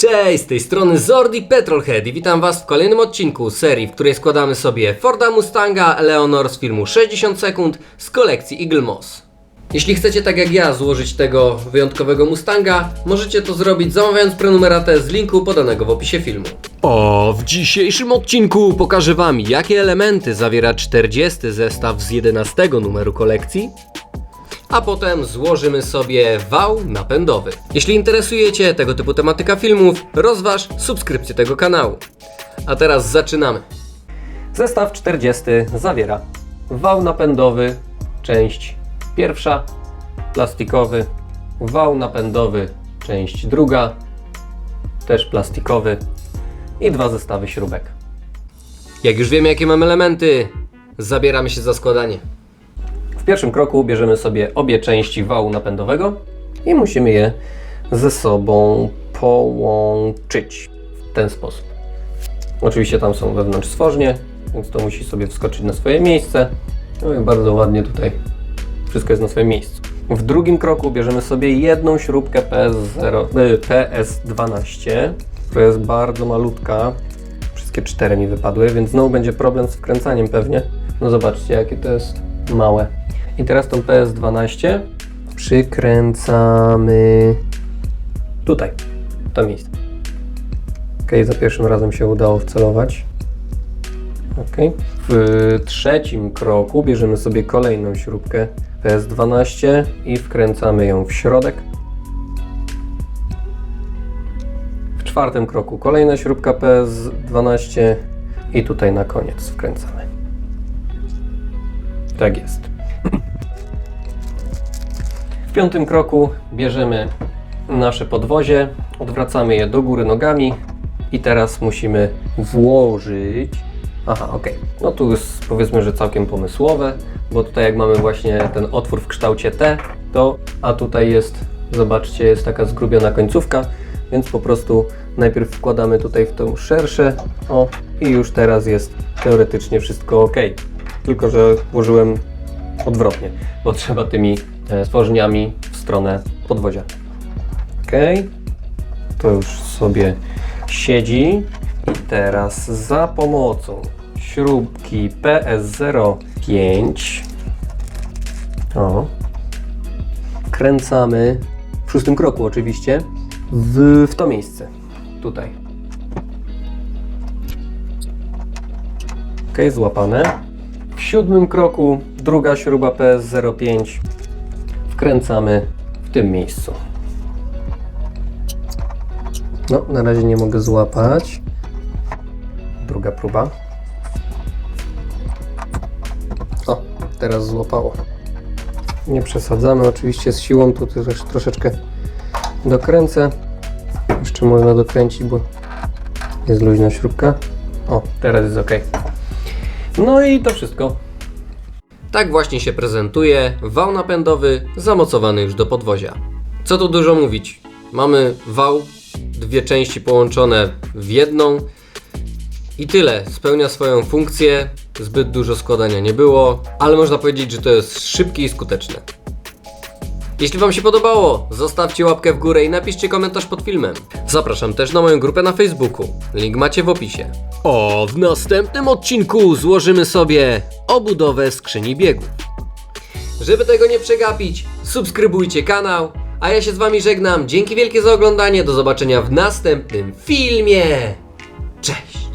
Cześć, z tej strony Zordi Petrolhead i witam Was w kolejnym odcinku serii, w której składamy sobie Forda Mustanga Eleanor z filmu 60 sekund z kolekcji Eagle Moss. Jeśli chcecie tak jak ja złożyć tego wyjątkowego Mustanga, możecie to zrobić zamawiając prenumeratę z linku podanego w opisie filmu. O, w dzisiejszym odcinku pokażę Wam jakie elementy zawiera 40 zestaw z 11 numeru kolekcji, a potem złożymy sobie wał napędowy. Jeśli interesujecie tego typu tematyka filmów, rozważ subskrypcję tego kanału. A teraz zaczynamy. Zestaw 40 zawiera wał napędowy, część pierwsza, plastikowy, wał napędowy, część druga, też plastikowy i dwa zestawy śrubek. Jak już wiemy jakie mamy elementy, zabieramy się za składanie. Pierwszym kroku bierzemy sobie obie części wału napędowego i musimy je ze sobą połączyć w ten sposób. Oczywiście tam są wewnątrz stworznie, więc to musi sobie wskoczyć na swoje miejsce. No i bardzo ładnie tutaj wszystko jest na swoim miejscu. W drugim kroku bierzemy sobie jedną śrubkę PS0, y, PS12, która jest bardzo malutka. Wszystkie cztery mi wypadły, więc znowu będzie problem z wkręcaniem pewnie. No zobaczcie, jakie to jest małe. I teraz tą PS12 przykręcamy tutaj, w to miejsce. Ok, za pierwszym razem się udało wcelować. Ok. W trzecim kroku bierzemy sobie kolejną śrubkę PS12 i wkręcamy ją w środek. W czwartym kroku kolejna śrubka PS12 i tutaj na koniec wkręcamy. Tak jest. W piątym kroku bierzemy nasze podwozie, odwracamy je do góry nogami i teraz musimy włożyć. Aha, ok. No tu jest powiedzmy, że całkiem pomysłowe, bo tutaj jak mamy właśnie ten otwór w kształcie T, to a tutaj jest, zobaczcie, jest taka zgrubiona końcówka, więc po prostu najpierw wkładamy tutaj w tą szersze, o i już teraz jest teoretycznie wszystko ok. Tylko, że włożyłem odwrotnie, bo trzeba tymi e, stworzeniami w stronę podwozia. Ok, to już sobie siedzi. I teraz za pomocą śrubki PS05 o, kręcamy w szóstym kroku oczywiście w, w to miejsce. Tutaj. Ok, złapane. W siódmym kroku druga śruba PS05 wkręcamy w tym miejscu. No, na razie nie mogę złapać. Druga próba. O, teraz złapało. Nie przesadzamy oczywiście z siłą, tu też troszeczkę dokręcę. Jeszcze można dokręcić, bo jest luźna śrubka. O, teraz jest ok. No i to wszystko. Tak właśnie się prezentuje wał napędowy zamocowany już do podwozia. Co tu dużo mówić? Mamy wał, dwie części połączone w jedną i tyle. Spełnia swoją funkcję. Zbyt dużo składania nie było, ale można powiedzieć, że to jest szybkie i skuteczne. Jeśli Wam się podobało, zostawcie łapkę w górę i napiszcie komentarz pod filmem. Zapraszam też na moją grupę na Facebooku. Link macie w opisie. O, w następnym odcinku złożymy sobie obudowę skrzyni biegów. Żeby tego nie przegapić, subskrybujcie kanał, a ja się z Wami żegnam. Dzięki wielkie za oglądanie. Do zobaczenia w następnym filmie. Cześć!